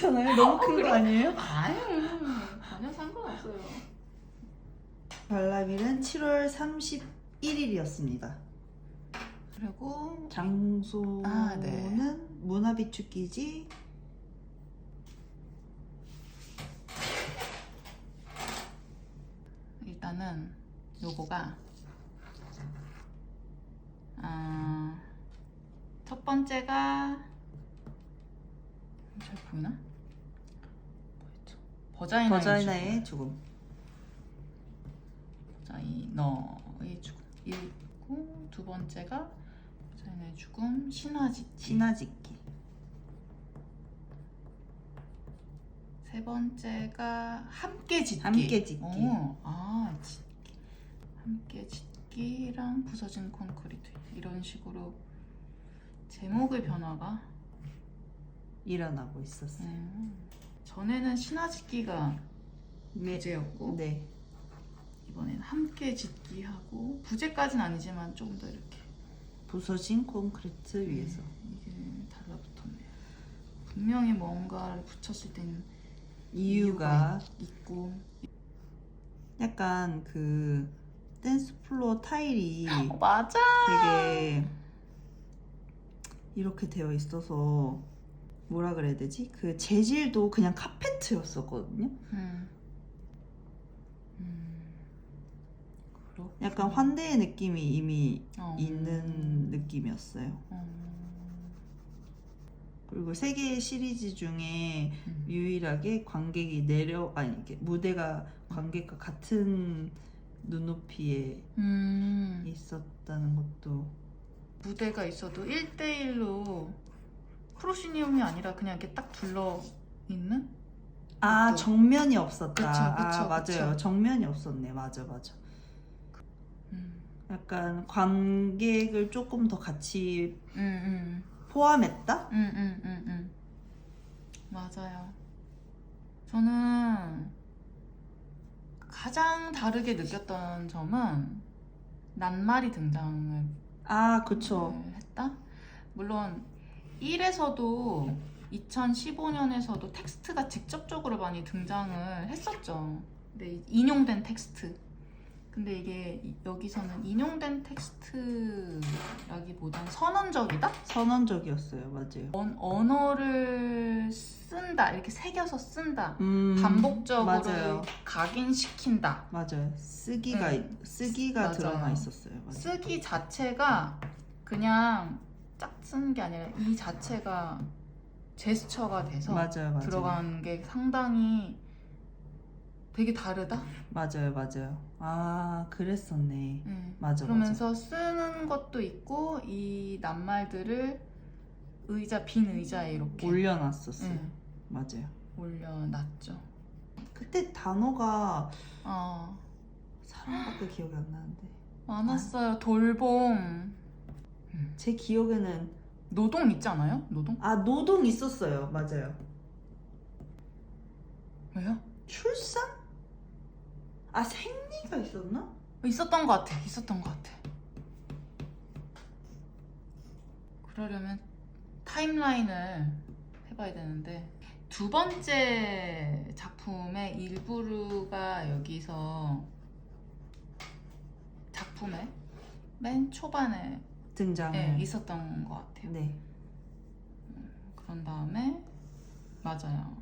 괜찮아요? 너무 큰 거 아니에요? 아유 전혀 상관없어요. 발라밀은 7월 31일이었습니다. 그리고 장소는 아, 네. 문화비축기지 일단은 요거가 아, 첫 번째가 잘 보이나? 버자이나의, 버자이나의 죽음. 버자이너의 죽음 있고 두 번째가 버자이나의 죽음 신화지 신화짓기. 세 번째가 함께 짓기. 함께 짓기. 어, 아, 짓기. 함께 짓기랑 부서진 콘크리트 이런 식으로 제목의 변화가 일어나고 있었어요. 음, 전에는 신화 짓기가 네. 부제였고 네. 이번에는 함께 짓기 하고 부제까지는 아니지만 조금 더 이렇게 부서진 콘크리트 위에서. 이게 달라붙었네요. 분명히 뭔가를 붙였을 때는 이유가 있고 약간 그 댄스 플로어 타일이 어, 맞아. 되게 이렇게 되어 있어서 뭐라 그래야 되지? 그 재질도 그냥 카페트였었거든요. 음. 음. 약간 환대의 느낌이 이미 어. 있는 느낌이었어요. 어. 그리고 세 개의 시리즈 중에 음. 유일하게 관객이 내려 아니 이게 무대가 관객과 같은 눈높이에 음. 있었다는 것도 무대가 있어도 1대1로 크로시니움이 아니라 그냥 이렇게 딱 둘러 있는? 아 그것도- 정면이 없었다. 그쵸, 아 그쵸, 맞아요. 그쵸. 정면이 없었네. 맞아 맞아. 음. 약간 관객을 조금 더 같이 음, 음. 포함했다? 음, 음, 음, 음. 맞아요. 저는 가장 다르게 느꼈던 점은 낱말이 등장을 아 그쵸. 네, 했다. 물론 1에서도 2015년에서도 텍스트가 직접적으로 많이 등장을 했었죠. 근데 인용된 텍스트. 근데 이게 이- 여기서는 인용된 텍스트라기보단 선언적이다? 선언적이었어요. 맞아요. 언, 언어를 쓴다. 이렇게 새겨서 쓴다. 음, 반복적으로 맞아요. 각인시킨다. 맞아요. 쓰기가 음. 쓰기가 맞아요. 드러나 있었어요. 맞아요. 쓰기 자체가 그냥 짝 쓰는 게 아니라 이 자체가 제스처가 돼서 맞아요, 맞아요. 들어간 게 상당히 되게 다르다. 맞아요, 맞아요. 아 그랬었네. 음. 맞아, 그러면서 쓰는 것도 있고 이 낱말들을 의자 빈 의자에 이렇게 올려놨었어요. 음, 맞아요. 올려놨죠. 그때 단어가 어, 사람밖에 기억이 안 나는데 많았어요. 돌봄, 제 기억에는 노동 있지 않아요? 노동? 아 노동 있었어요. 맞아요. 왜요? 출산? 아 생리가 있었나? 있었던 것 같아. 있었던 것 같아. 그러려면 타임라인을 해봐야 되는데 두 번째 작품의 일부가 여기서 작품의 맨 초반에 등장을. 예, 있었던 것 같아요. 네. 그런 다음에 맞아요.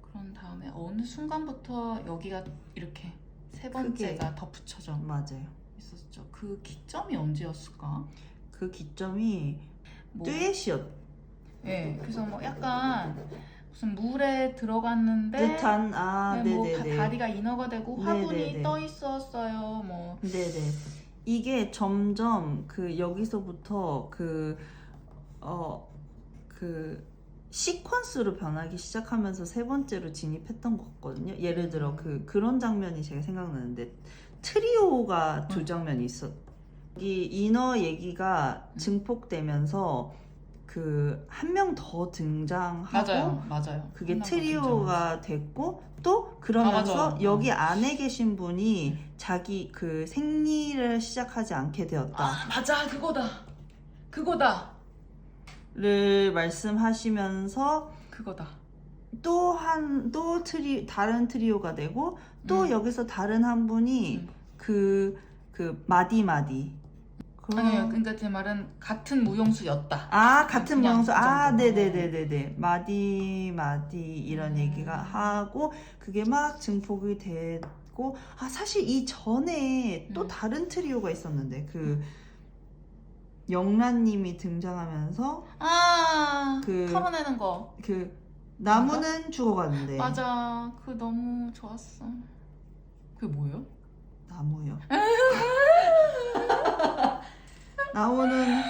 그런 다음에 어느 순간부터 여기가 이렇게 세 번째가 덧붙여져 맞아요. 있었죠. 그 기점이 언제였을까? 그 기점이 뭐, 듀엣이었 예, 그래서 뭐 약간 무슨 물에 들어갔는데 듯한 아 네, 뭐 네네네. 다리가 인어가 되고 화분이 네네네. 떠 있었어요. 뭐 네네. 이게 점점 그 여기서부터 그 어 그 시퀀스로 변하기 시작하면서 세 번째로 진입했던 것 같거든요. 예를 들어 그 그런 장면이 제가 생각나는데 트리오가 두 음. 장면이 있어. 이 인어 얘기가 음. 증폭되면서 그 한 명 더 등장하고 맞아요, 맞아요. 그게 트리오가 됐고 또 그러면서 아. 여기 안에 계신 분이 자기 그 생리를 시작하지 않게 되었다를 아 맞아 그거다, 그거다. 말씀하시면서 그거다. 또 한 또 트리 다른 트리오가 되고 또 음. 여기서 다른 한 분이 음. 그 그 마디 마디 그- 아니요, 그러니까 제 말은 같은 무용수였다. 아 같은 그냥 그아 정도. 네네네네네 마디 마디 이런 음. 얘기가 하고 그게 막 증폭이 되고 아 사실 이 전에 또 음. 다른 트리오가 있었는데 그 영란님이 등장하면서 아, 그- 털어내는 거. 그 나무는 죽어가는데 맞아. 그 너무 좋았어. 그게 뭐예요? 나무요 나무는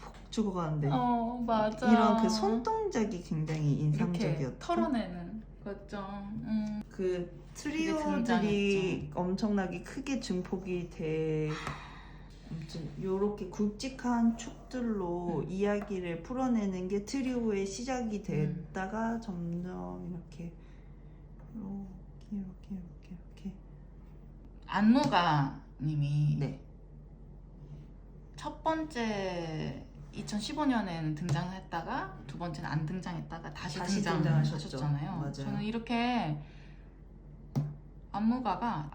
푹 죽어가는데 어, 맞아. 네. 이런 그 손동작이 굉장히 이렇게 인상적이었고 털어내는 거죠. 음. 그. 트리오들이 엄청나게 크게 증폭이 돼 아무튼 요렇게 굵직한 축들로 음. 이야기를 풀어내는 게 트리오의 시작이 됐다가 점점 이렇게 이렇게 이렇게 이렇게 이렇게 안무가님이 네 첫 번째 2015년에는 등장했다가 두 번째는 안 등장했다가 다시, 다시. 등장하셨잖아요. 맞아요. 저는 이렇게 안무가가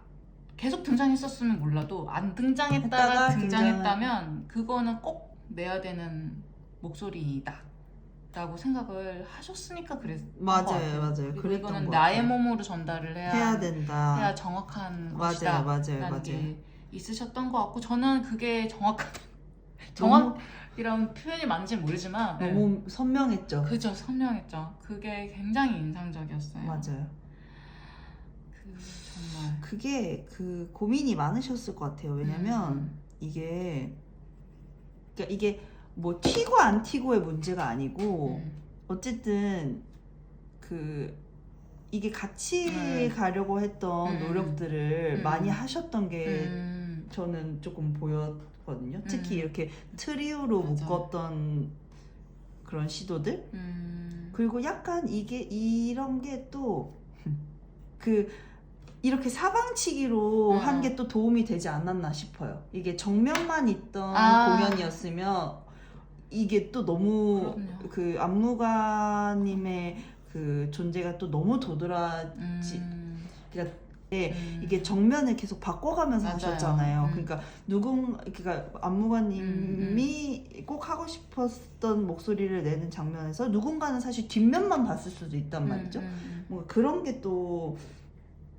계속 등장했었으면 몰라도 안 등장했다가 했다가 등장했다면 그거는 꼭 내야 되는 목소리다. 라고 생각을 하셨으니까 그랬 맞아요 맞아요 그리고 이거는 것 나의. 몸으로 전달을 해야, 해야 된다 해야 정확한 맞아요 것이다. 맞아요 맞아요 게 있으셨던 것 같고 저는 그게 정확한 너무, 정확이라는 표현이 맞는지 모르지만 네. 너무 선명했죠 그죠 선명했죠 그게 굉장히 인상적이었어요 맞아요 그 정말 그게 그 고민이 많으셨을 것 같아요 왜냐면 음. 이게 그러니까 이게 뭐 튀고 안 튀고의 문제가 아니고 음. 어쨌든 그 이게 같이 음. 가려고 했던 음. 노력들을 음. 많이 하셨던 게 음. 저는 조금 보였 거든요. 특히 음. 이렇게 트리오로 맞아. 묶었던 그런 시도들 음. 그리고 약간 이게 이런 게 또 그 이렇게 사방치기로 음. 한게 또 도움이 되지 않았나 싶어요. 이게 정면만 있던 아. 공연이었으면 이게 또 너무 그럼요. 그 안무가님의 그 존재가 또 너무 도드라지 음. 그러니까 음. 이게 정면을 계속 바꿔가면서 맞아요. 하셨잖아요. 음. 그러니까 누군 그러니까 안무가님이 꼭 하고 싶었던 목소리를 내는 장면에서 누군가는 사실 뒷면만 봤을 수도 있단 말이죠. 음, 음, 뭔가 그런 게또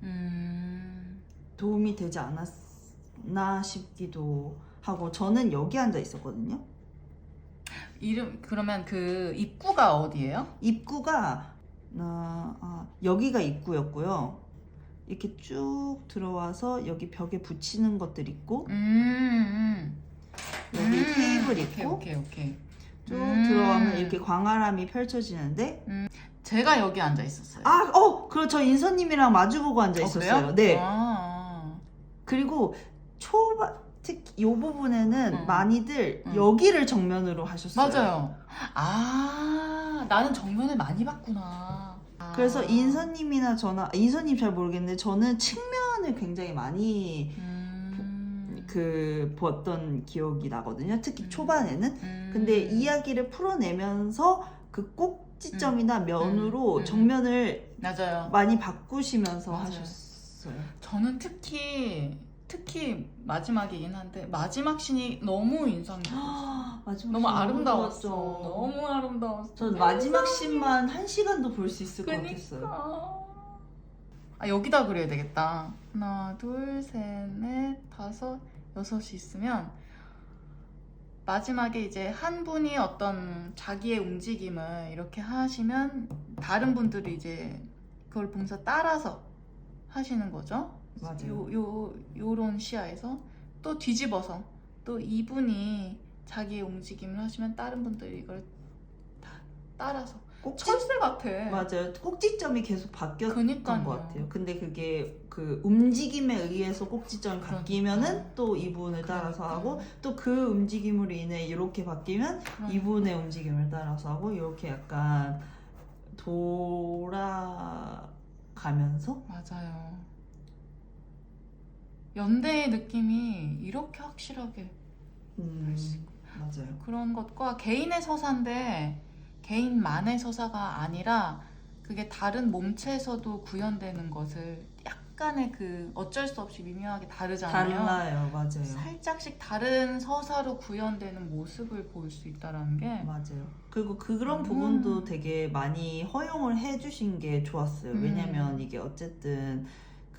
음. 도움이 되지 않았나 싶기도 하고 저는 여기 앉아 있었거든요. 이름 그러면 그 입구가 어디예요? 입구가 나 아, 여기가 입구였고요. 이렇게 쭉 들어와서 여기 벽에 붙이는 것들 있고 음. 여기 음. 테이블 오케이, 있고 오케이 오케이. 쭉 음. 들어가면 이렇게 광활함이 펼쳐지는데 제가 여기 앉아 있었어요. 아, 어, 저 인선님이랑 마주보고 앉아 어, 있었어요. 그래요? 네. 아. 그리고 초반 특히 이 부분에는 음. 많이들 음. 여기를 정면으로 하셨어요. 맞아요. 아, 나는 정면을 많이 봤구나. 아. 그래서 인선님이나 저나 인선님 잘 모르겠는데 저는 측면을 굉장히 많이 음. 그 봤던 기억이 나거든요. 특히 음. 초반에는. 음. 근데 이야기를 풀어내면서 그 꼭지점이나 면으로 음. 정면을 맞아요. 많이 바꾸시면서 맞아요. 하셨어요. 저는 특히 특히 마지막이긴 한데 마지막 신이 너무 인상적이었어요. 마지막 너무 씬 아름다웠어. 좋았죠. 너무 아름다웠어. 전 마지막 씬만 한 시간도 볼 수 있을 것 같았어요. 그니까. 아 여기다 그려야 되겠다. 하나, 둘, 셋, 넷, 다섯, 여섯이 있으면 마지막에 이제 한 분이 어떤 자기의 움직임을 이렇게 하시면 다른 분들이 이제 그걸 보면서 따라서 하시는 거죠. 맞아요. 요, 요, 요런 시야에서 또 뒤집어서 또 이분이 자기의 움직임을 하시면 다른 분들이 이걸 다 따라서 꼭지 철새 같아. 맞아요. 꼭지점이 계속 바뀌었던 그니까요. 것 같아요. 근데 그게 그 움직임에 의해서 꼭지점이 그러니까. 바뀌면은 또 이분을 따라서 그러니까. 하고 또 그 움직임으로 인해 이렇게 바뀌면 그럼. 이분의 움직임을 따라서 하고 이렇게 약간 돌아가면서 맞아요. 연대의 느낌이 이렇게 확실하게 음, 맞아요. 그런 것과 개인의 서사인데 개인만의 서사가 아니라 그게 다른 몸체에서도 구현되는 것을 약간의 그 어쩔 수 없이 미묘하게 다르잖아요. 달라요, 맞아요. 살짝씩 다른 서사로 구현되는 모습을 볼 수 있다라는 게 맞아요. 그리고 그런 음. 부분도 되게 많이 허용을 해주신 게 좋았어요. 음. 왜냐면 이게 어쨌든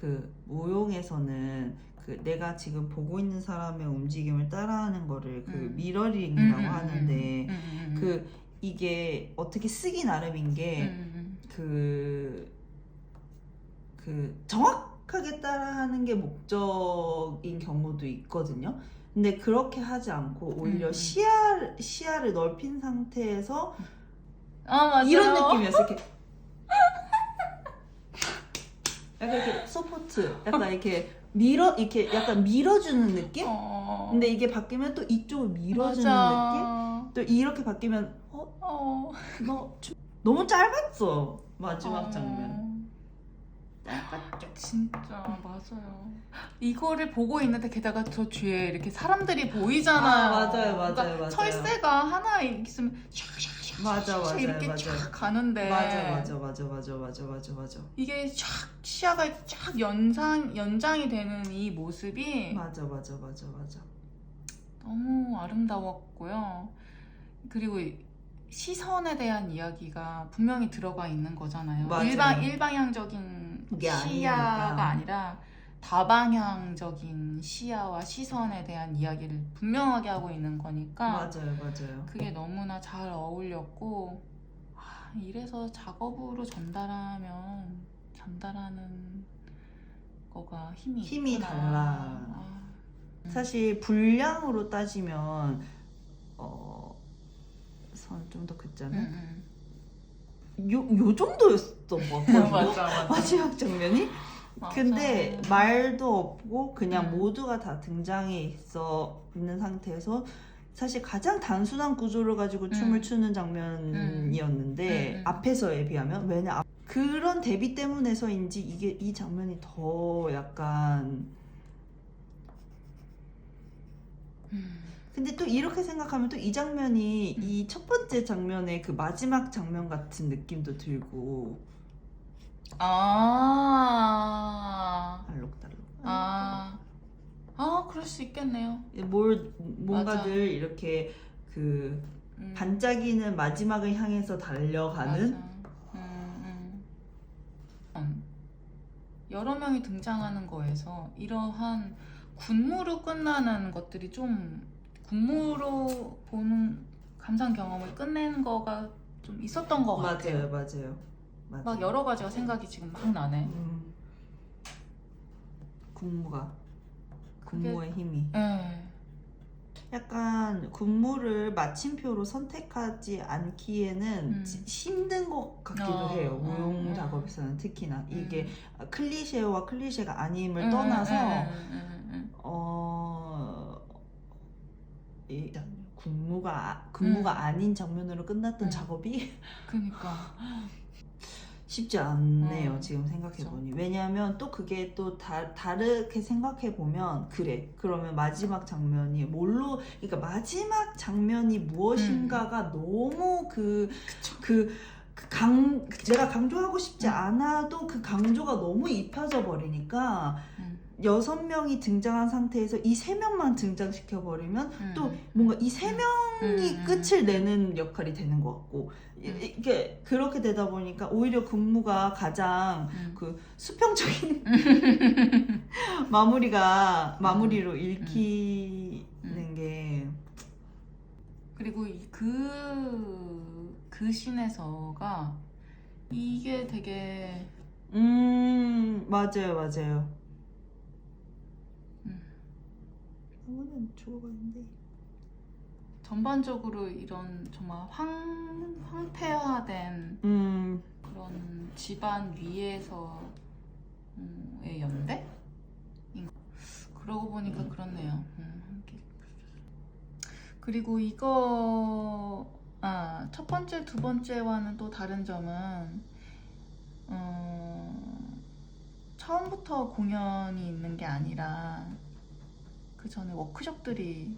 그 무용에서는 그 내가 지금 보고 있는 사람의 움직임을 따라하는 거를 그 음. 미러링이라고 음, 음, 하는데 음, 음, 음, 그 이게 어떻게 쓰기 나름인 게 음, 음, 그, 그 정확하게 따라하는 게 목적인 경우도 있거든요. 근데 그렇게 하지 않고 오히려 음. 시야 시야를 넓힌 상태에서 아. 이런 느낌이었어. 이렇게 약간 이렇게 서포트, 약간 이렇게 밀어 이렇게 약간 밀어주는 느낌? 어. 근데 이게 바뀌면 또 이쪽을 밀어주는 느낌? 또 이렇게 바뀌면 어, 어. 너 좀- 너무 짧았어 마지막 어. 장면. 진짜 맞아요. 이거를 보고 있는데 게다가 저 뒤에 이렇게 사람들이 보이잖아요. 아, 맞아요, 맞아요, 맞아요. 철새가 하나 있으면 샥샥샥 맞아, 맞아요, 이렇게 맞아요. 쫙 가는데 맞아 맞아 맞아 맞아 맞아 맞아 맞아 이게 쫙 시야가 쫙 연상 연장이 되는 이 모습이 맞아 맞아 맞아 맞아 너무 아름다웠고요. 그리고 이 시선에 대한 이야기가 분명히 들어가 있는 거잖아요. 맞아요. 일방 일방향적인 그게 시야가 아니니까. 아니라 다방향적인 시야와 시선에 대한 이야기를 분명하게 하고 있는 거니까 맞아요 맞아요 그게 너무나 잘 어울렸고 아, 이래서 작업으로 전달하면 전달하는 거가 힘이 힘이 있구나. 달라. 아. 사실 분량으로 따지면 어 선 좀 더 음, 긋자면 음. 요, 요 정도였던 것 같거든요 맞아 맞아. 마지막 장면이 맞아. 근데 말도 없고 그냥 음. 모두가 다 등장해 있어 있는 상태에서 사실 가장 단순한 구조를 가지고 춤을 음. 추는 장면이었는데 음, 음. 앞에서에 비하면 왜냐 앞- 그런 대비 때문에서인지 이게 이 장면이 더 약간 음. 근데 또 이렇게 생각하면 또 이 장면이 음. 이첫 번째 장면의 그 마지막 장면 같은 느낌도 들고 아. 알록달록 아. 아, 그럴 수 있겠네요. 뭘 뭔가 맞아. 늘 이렇게 그 음. 반짝이는 마지막을 향해서 달려가는 맞아. 음, 음. 음. 여러 명이 등장하는 거에서 이러한 군무로 끝나는 것들이 좀 군무로 보는 감상 경험을 끝내는 거가 좀 있었던 것 같아요. 맞아요, 맞아요, 맞아요. 막 여러 가지가 생각이 지금 막 나네. 음. 군무가 군무의 힘이 예. 약간 군무를 마침표로 선택하지 않기에는 음. 지- 힘든 것 같기도 어, 해요. 어, 무용 어. 작업에서는 특히나 이게 음. 클리셰와 클리셰가 아님을 음, 떠나서 음, 음, 음, 어. 이 군무가 군무가 음. 아닌 장면으로 끝났던 음. 작업이 그니까. 쉽지 않네요. 어, 지금 생각해 보니. 왜냐하면 또 그게 또 다, 다르게 생각해 보면 그래. 그러면 마지막 장면이 뭘로 그러니까 마지막 장면이 무엇인가가 너무 그그 강 내가 강조하고 싶지 음. 않아도 그 강조가 너무 입혀져 버리니까 음, 여섯 명이 등장한 상태에서 이 세 명만 등장시켜 버리면 음. 또 뭔가 이 세 명이 음, 음. 끝을 내는 역할이 되는 것 같고 이- 음. 이게 그렇게 되다 보니까 오히려 근무가 가장 음. 그 수평적인 마무리가 마무리로 읽히는 음. 게 그리고 이 그, 그 씬에서가 이게 되게 음, 맞아요, 맞아요. 음. 한번은 죽어가는데. 전반적으로 이런 정말 황, 황폐화된 음, 그런 집안 위에서의 연대? 그러고 보니까 그렇네요. 음, 함께. 그리고 이거 아, 첫 번째, 두 번째와는 또 다른 점은 어, 처음부터 공연이 있는 게 아니라 그 전에 워크숍들이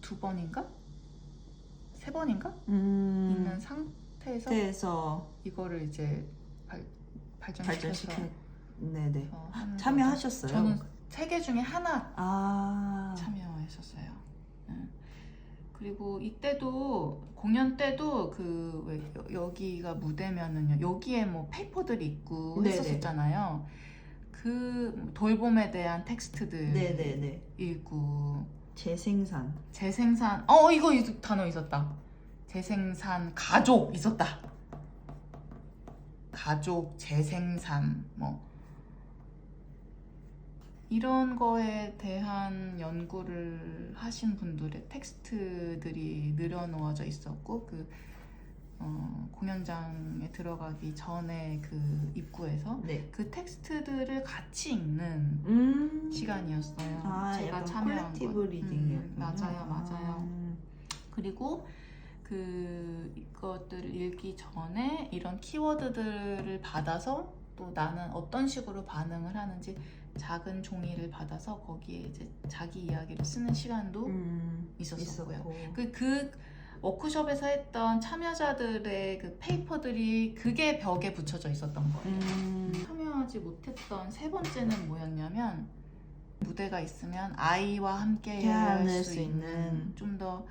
두 번인가? 세세 번인가 음. 있는 상태에서 상태에서 이거를 이제 발, 발전시켜서 발전시켜. 네네. 어, 하는 참여하셨어요? 저는 세 개 중에 하나 아. 참여했었어요. 응. 그리고 이때도 공연 때도 그 왜 여기가 무대면은요 여기에 뭐 페이퍼들이 있고 네네. 했었잖아요. 그 돌봄에 대한 텍스트들 네네네. 읽고 재생산. 재생산 어 이거 이 단어 있었다. 재생산 가족 있었다. 가족 재생산 뭐 이런 거에 대한 연구를 하신 분들의 텍스트들이 늘어놓아져 있었고 그 어, 공연장에 들어가기 전에 그 입구에서 네. 그 텍스트들을 같이 읽는 음. 시간이었어요. 아, 제가 약간 참여한 콜렉티브 것. 리딩이요. 음, 맞아요, 맞아요. 음. 그리고 그 이것들을 읽기 전에 이런 키워드들을 받아서 또 나는 어떤 식으로 반응을 하는지 작은 종이를 받아서 거기에 이제 자기 이야기를 쓰는 시간도 음. 있었었고요. 있었고. 그, 그 워크숍에서 했던 참여자들의 그 페이퍼들이 그게 벽에 붙여져 있었던 거예요. 음. 참여하지 못했던 세 번째는 뭐였냐면 무대가 있으면 아이와 함께 할수수 있는. 좀 더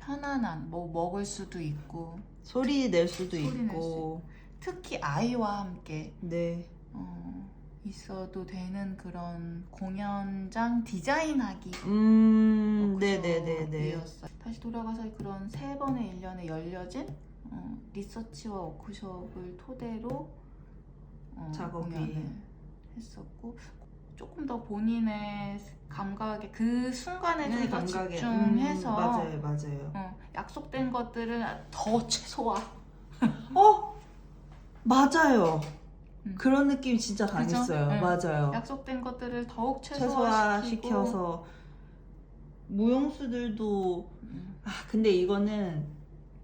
편안한 뭐 먹을 수도 있고 소리 낼 수도 소리 낼 있고. 특히 아이와 함께 네. 어, 있어도 되는 그런 공연장 디자인하기 음. 네네네네. 워크숍이었어요. 다시 돌아가서 그런 세 번의 일년에 열려진 어, 리서치와 워크숍을 토대로 어, 작업이. 공연을 했었고 조금 더 본인의 감각에 그 순간에 좀 더 감각에. 집중해서 음, 맞아요, 맞아요. 어, 약속된 것들을 더 최소화 어? 맞아요. 음. 그런 느낌이 진짜? 강했어요. 네. 맞아요. 약속된 것들을 더욱 최소화시키고 최소화시켜서 무용수들도 음, 아 근데 이거는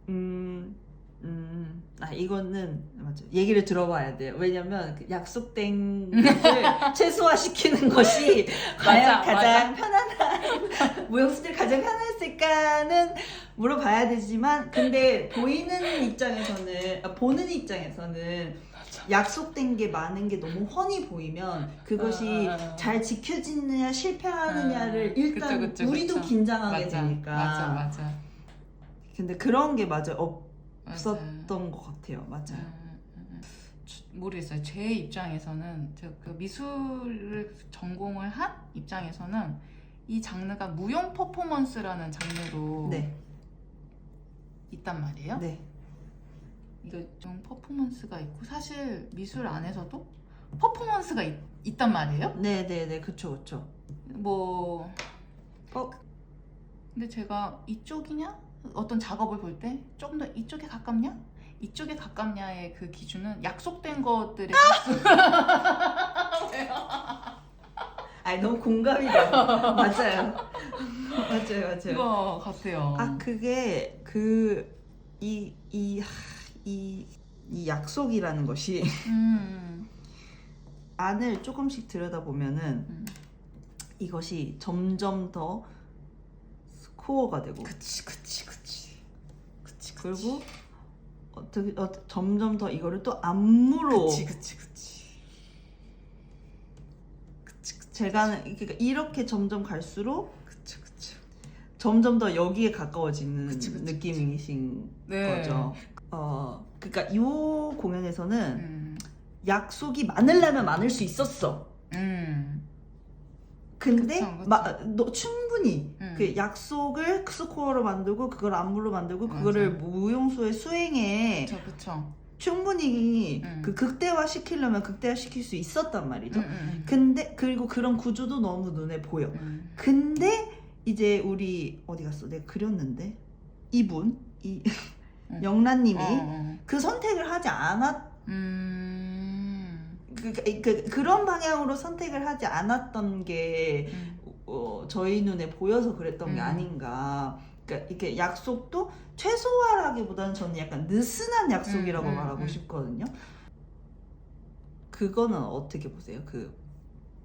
음. 음, 아, 이거는, 맞아. 얘기를 들어봐야 돼요. 왜냐면, 그 약속된 것을 최소화시키는 것이 과연 맞아, 가장 편안한, 무용수들 가장 편했을까는 물어봐야 되지만, 근데 보이는 입장에서는, 아, 보는 입장에서는 약속된 게 많은 게 너무 훤히 보이면 그것이 어, 어, 어. 잘 지켜지느냐 실패하느냐를 음, 일단 그쵸, 그쵸, 우리도 그쵸. 긴장하게 맞아, 되니까. 맞아 맞아 근데 그런 게 맞아요. 맞아. 없었던 것 같아요. 맞아요. 음, 음, 음. 저- 모르겠어요. 제 입장에서는 그 미술을 전공을 한 입장에서는 이 장르가 무용 퍼포먼스라는 장르로 네, 있단 말이에요. 네, 이거 좀 퍼포먼스가 있고 사실 미술 안에서도 퍼포먼스가 있, 있단 말이에요. 네, 네, 네, 그쵸, 그쵸. 뭐 어, 근데 제가 이쪽이냐 어떤 작업을 볼 때 조금 더 이쪽에 가깝냐 이쪽에 가깝냐의 그 기준은 약속된 것들의 아니 너무 공감이 돼. 맞아요, 맞아요, 맞아요. 것 같아요. 아 그게 그 이 이 이 이 약속이라는 것이 음, 안을 조금씩 들여다 보면은 음. 이것이 점점 더 스코어가 되고. 그치 그치 그치. 그치 그리고 어떻게 어, 점점 더 이거를 또 안무로. 그치 그치 그치. 그치 그치 제가 그러니까 이렇게 점점 갈수록 그치 그치. 점점 더 여기에 가까워지는 그치, 그치, 느낌이신 네. 거죠. 어, 그러니까 이 공연에서는 음, 약속이 많으려면 많을 수 있었어. 음, 근데 그쵸, 그쵸. 마- 너 충분히 음. 그 약속을 스코어로 만들고 그걸 안무로 만들고. 그거를 무용수의 수행에 그쵸 그쵸 충분히 음. 그 극대화 시키려면 극대화 시킬 수 있었단 말이죠. 음, 음, 근데 그리고 그런 구조도 너무 눈에 보여. 음. 근데 이제 우리 어디 갔어? 내가 그렸는데 이분 이 응. 영란님이 어, 어. 그 선택을 하지 않았 음, 그, 그, 그, 그 런 방향으로 선택을 하지 않았던 게 음. 어, 저희 눈에 보여서 그랬던 게 음. 아닌가. 그러니까 이렇게 약속도 최소화라기보다는 저는 약간 느슨한 약속이라고 음, 음, 말하고 음. 싶거든요. 그거는 어떻게 보세요? 그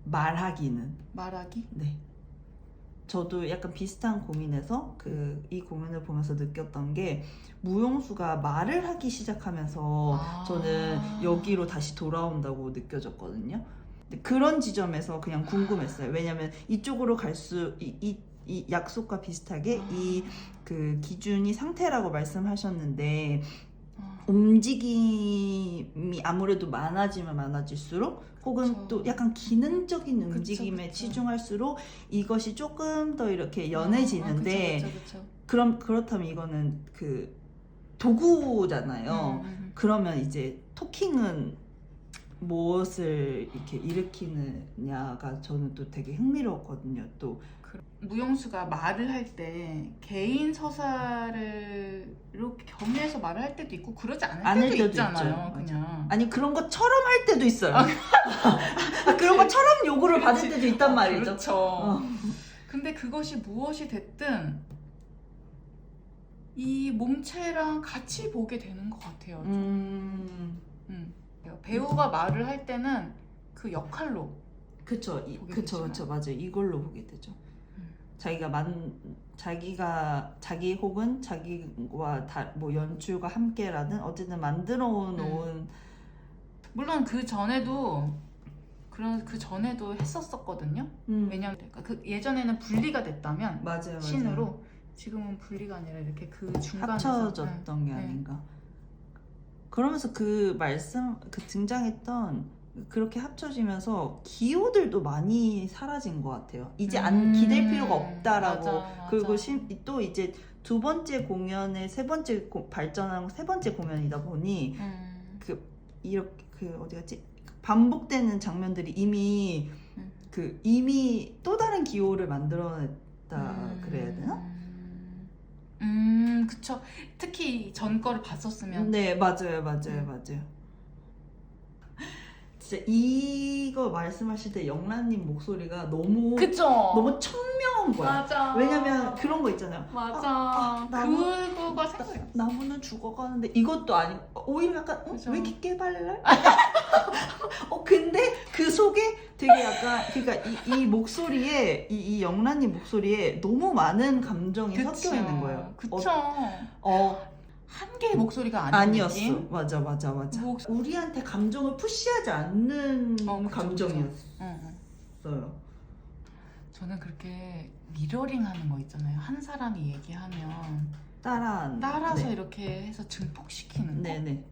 말하기는 말하기 네. 저도 약간 비슷한 고민에서 그이 공연을 보면서 느꼈던 게 무용수가 말을 하기 시작하면서 아. 저는 여기로 다시 돌아온다고 느껴졌거든요. 근데 그런 지점에서 그냥 궁금했어요. 왜냐면 이쪽으로 갈수이 이, 이 약속과 비슷하게 아. 이그 기준이 상태라고 말씀하셨는데 아. 움직임이 아무래도 많아지면 많아질수록 혹은 그쵸. 또 약간 기능적인 움직임에 그쵸. 치중할수록 이것이 조금 더 이렇게 연해지는데 아, 그쵸, 그쵸, 그쵸. 그럼 그렇다면 이거는 그 도구잖아요. 음, 음. 그러면 이제 토킹은 무엇을 이렇게 일으키느냐가 저는 또 되게 흥미로웠거든요. 또그 무용수가 말을 할 때 개인 서사를 이렇게 겸해서 말을 할 때도 있고 그러지 않을 때도, 때도 있잖아요. 있죠. 그냥 아니 그런 것처럼 할 때도 있어요. 아, 그런 것처럼 요구를 받을 그렇지. 때도 있단 어, 말이죠. 그렇죠. 어. 근데 그것이 무엇이 됐든 이 몸체랑 같이 보게 되는 것 같아요. 음, 음. 배우가 말을 할 때는 그 역할로 그쵸, 그쵸, 되지만. 그쵸, 맞아요. 이걸로 보게 되죠. 음. 자기가 만, 자기가 자기 혹은 자기와 다, 뭐 연출과 함께라든 어쨌든 만들어 놓은 물론 그 전에도 그런 그 전에도 했었었거든요. 음, 왜냐면 그 예전에는 분리가 됐다면 맞아요, 맞아요. 신으로 지금은 분리가 아니라 이렇게 그 중간에서 합쳐졌던 게 네. 아닌가. 그러면서 그 말씀, 그 등장했던 그렇게 합쳐지면서 기호들도 많이 사라진 것 같아요. 이제 안 음, 기댈 필요가 없다라고. 맞아. 그리고 심, 또 이제 두 번째 공연의 세 번째 고- 발전한 세 번째 공연이다 보니 음, 이렇게 그 어디 갔지? 반복되는 장면들이 이미 음. 그 이미 또 다른 기호를 만들어냈다 음, 그래야 되나? 음, 그쵸. 특히 전 거를 봤었으면 네 맞아요 맞아요 음. 맞아요. 진짜 이거 말씀하실 때 영란님 목소리가 너무 그쵸. 너무 청명한 거야. 맞아. 왜냐면 그런 거 있잖아요. 맞아. 아, 나무- 그거가 생각이 나무는 죽어가는데 이것도 아니고 오히려 약간 어? 그죠. 왜 이렇게 깨발랄? 어 근데 그 속에 되게 약간 그러니까 이, 이 목소리에 이, 이 영란님 목소리에 너무 많은 감정이 섞여 있는 거예요. 그쵸. 어, 어 한 개의 목소리가 아닌 아니었어. 느낌? 맞아 맞아 맞아. 목- 우리한테 감정을 푸시하지 않는 어, 그쵸, 감정이었어요. 응, 응. 저는 그렇게 미러링 하는 거 있잖아요. 한 사람이 얘기하면 따라 따라서 네. 이렇게 해서 증폭시키는 거. 네네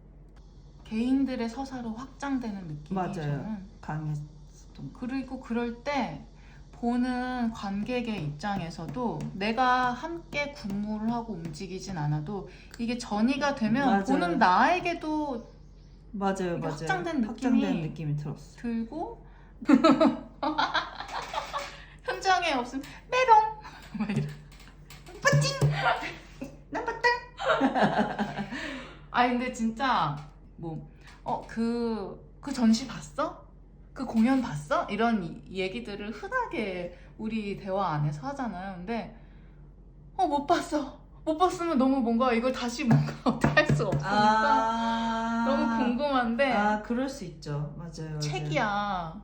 개인들의 서사로 확장되는 느낌이 맞아요. 저는 강했었던 거. 그리고 그럴 때 보는 관객의 입장에서도 내가 함께 군무를 하고 움직이진 않아도 이게 전이가 되면 맞아요. 보는 나에게도 맞아요 맞아요. 확장된 느낌이- 확장된 느낌이 들었어. 들고 현장에 없으면 메롱 막 이래. 나빴다. 아니 근데 진짜 뭐 어 그 그 전시 봤어? 그 공연 봤어? 이런 이- 얘기들을 흔하게 우리 대화 안에서 하잖아요. 근데 어 못 봤어. 못 봤으면 너무 뭔가 이걸 다시 뭔가 어떻게 할 수가 없으니까 아 너무 궁금한데 아 그럴 수 있죠. 맞아요. 맞아요. 책이야.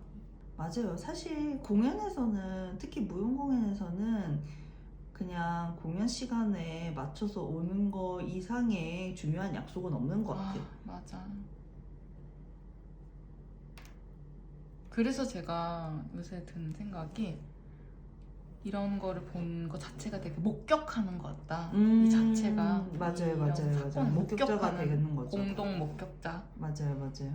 맞아요. 사실 공연에서는 특히 무용 공연에서는 그냥 공연 시간에 맞춰서 오는 거 이상의 중요한 약속은 없는 것 아, 같아요. 맞아. 그래서 제가 요새 든 생각이 이런 거를 본 거 자체가 되게 목격하는 것 같다. 이 자체가 음, 맞아요, 맞아요, 맞아요. 목격자가 되는 거죠. 공동 목격자. 맞아요, 맞아요.